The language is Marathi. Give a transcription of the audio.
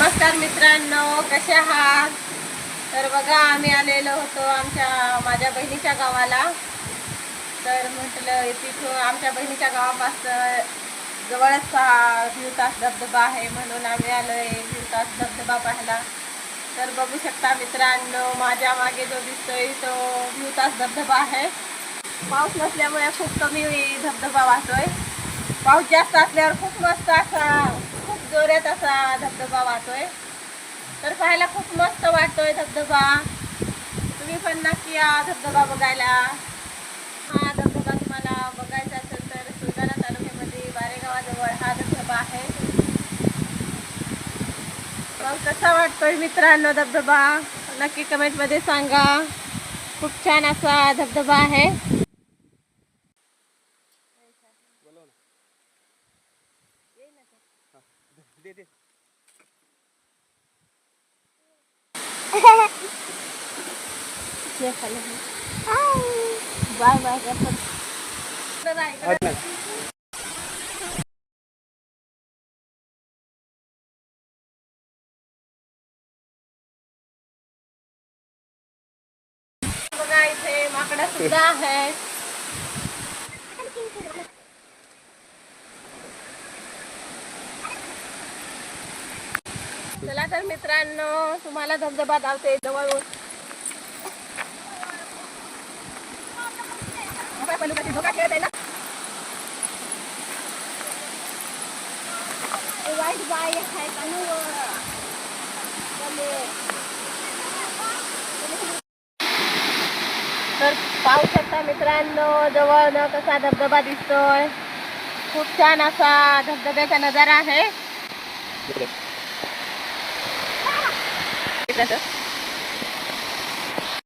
नमस्कार मित्रांनो कसे आहात? तर बघा आम्ही आलेलो होतो आमच्या माझ्या बहिणीच्या गावाला. तर म्हटलं तिथून आमच्या बहिणीच्या गावापासून जवळच हा भिवतास धबधबा आहे म्हणून आम्ही आलोय भिवतास धबधबा पाहायला. तर बघू शकता मित्रांनो माझ्या मागे जो दिसतोय तो भिवतास धबधबा आहे. पाऊस नसल्यामुळे खूप कमी धबधबा वाहतोय. पाऊस जास्त असल्यावर खूप मस्त असा जोऱ्यात असा धबधबा वाहतोय. तर पाहायला खूप मस्त वाटतोय धबधबा. तुम्ही पण नक्की या धबधबा बघायला. हा धबधबा तुम्हाला बघायचा असेल तर सुलताना तालुक्यामध्ये बारेगावाजवळ हा धबधबा आहे. मग कसा वाटतोय मित्रांनो धबधबा? नक्की कमेंटमध्ये सांगा. खूप छान असा धबधबा आहे. दे दे। बाय बाय माकडं सुद्धा आहे चला तर मित्रांनो तुम्हाला धबधबा धावते जवळून. धोका खेळत आहे ना? वाईट बाय तर पाहू शकता मित्रांनो जवळ न कसा धबधबा दिसतोय. खूप छान असा धबधब्याचा नजारा आहे. दे. कसं?